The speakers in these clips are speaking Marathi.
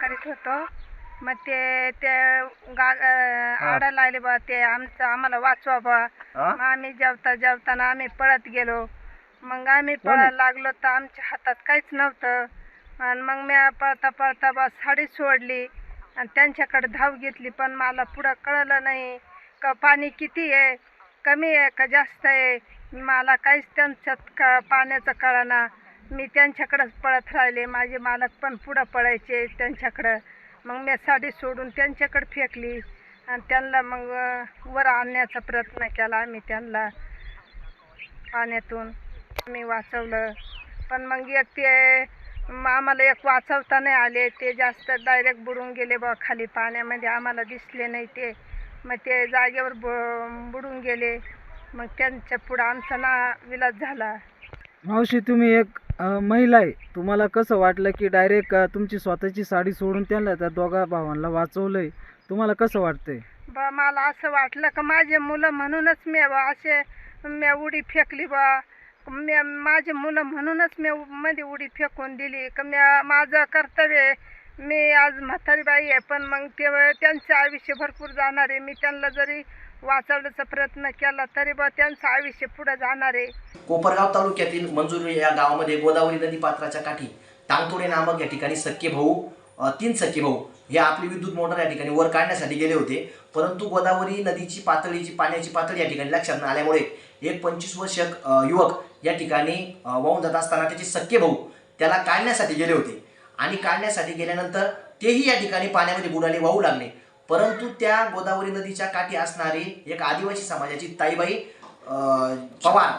करीत होतो. मग ते ते गा आडा लागले बा ते आमचं आम्हाला वाचवा बा. हा? मग आम्ही जेवता जेवताना आम्ही पळत गेलो. मग आम्ही? पळायला लागलो तर आमच्या हातात काहीच नव्हतं. आणि मग मी पळता पळता बा साडी सोडली. आणि त्यांच्याकडे धाव घेतली पण मला पुढं कळलं नाही. का पाणी किती आहे? कमी आहे का जास्त आहे? मला काहीच त्यांच्यात का पाण्याचं कळना. मी त्यांच्याकडंच पळत राहिले. माझे मालक पण पुढं पळायचे त्यांच्याकडं. मग मी साडी सोडून त्यांच्याकडे फेकली आणि त्यांना मग वर आणण्याचा प्रयत्न केला आम्ही त्यांना पाण्यातून मी वाचवलं. पण मग एक ते आम्हाला एक वाचवता नाही आले. ते जास्त डायरेक्ट बुडून गेले बा खाली पाण्यामध्ये. आम्हाला दिसले नाही ते. मग ते जागेवर ब बुडून गेले. मग त्यांच्या पुढं आमचा ना विलाज झाला. मावशी तुम्ही एक महिला आहे. तुम्हाला कसं वाटलं की डायरेक्ट तुमची स्वतःची साडी सोडून त्यांना त्या दोघा भावांना वाचवलंय? तुम्हाला कसं वाटतंय? बा मला असं वाटलं का माझे मुलं म्हणूनच मी बा असे मी उडी फेकली बा. मी माझे मुलं म्हणूनच मी मध्ये उडी फेकून दिली का मी माझं कर्तव्य आहे. मी आज म्हातारी बाई आहे पण मग ते त्यांचं आयुष्य भरपूर जाणार आहे. मी त्यांना जरी वाचवण्याचा प्रयत्न केला तरी बा त्यांचं आयुष्य पुढे जाणार आहे. कोपरगाव तालुक्यातील मंजुरी या गावामध्ये गोदावरी नदी पात्राच्या काठी टांगतोडे नामक या ठिकाणी सख्खे भाऊ तीन सख्खे भाऊ हे आपली विद्युत मोटर या ठिकाणी वर काढण्यासाठी गेले होते. परंतु गोदावरी नदीची पातळीची पाण्याची पातळी या ठिकाणी लक्षात न आल्यामुळे एक पंचवीस वर्षक युवक या ठिकाणी वाहून जात असताना त्याचे सख्खे भाऊ त्याला काढण्यासाठी गेले होते. आणि काढण्यासाठी गेल्यानंतर तेही या ठिकाणी पाण्यामध्ये बुडाले वाहू लागले. परंतु त्या गोदावरी नदीच्या काठी असणारी एक आदिवासी समाजाची ताईबाई पवार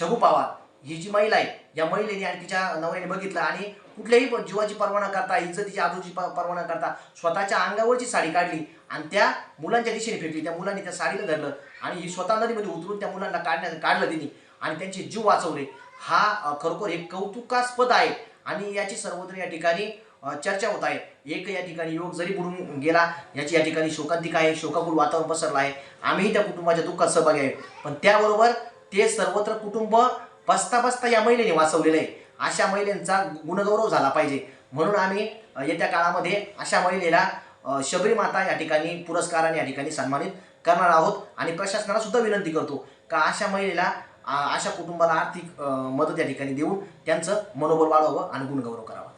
छगू पवार. ही जी महिला आहे या महिलेने आणि तिच्या नवऱ्याने बघितलं आणि कुठल्याही जीवाची पर्वा न करता इज्जतीची आजूची पर्वा न करता स्वतःच्या अंगावरची साडी काढली आणि त्या मुलांच्या दिशेने फेकली. त्या मुलांनी त्या साडीला धरलं आणि ही स्वतः नदीमध्ये उतरून त्या मुलांना काढण्या काढलं तिने आणि त्यांचे जीव वाचवले. हा खरोखर एक कौतुकास्पद आहे आणि याची सर्वत्र या ठिकाणी चर्चा होत आहे. एक या ठिकाणी युवक जरी बुडून गेला याची या ठिकाणी शोकांतिका आहे शोकाकुल वातावरण पसरलं आहे. आम्हीही त्या कुटुंबाच्या दुःखात सहभागी आहे. पण त्याबरोबर ते सर्वत्र कुटुंब बसता बसता या महिलेने वाचवलेलं आहे. अशा महिलेंचा गुणगौरव झाला पाहिजे. म्हणून आम्ही येत्या काळामध्ये अशा महिलेला शबरी माता या ठिकाणी पुरस्काराने या ठिकाणी सन्मानित करणार आहोत आणि प्रशासनाला सुद्धा विनंती करतो का अशा महिलेला अशा कुटुंबाला आर्थिक मदत या ठिकाणी देऊन त्यांचं मनोबल वाढवावं आणि गुणगौरव करावा.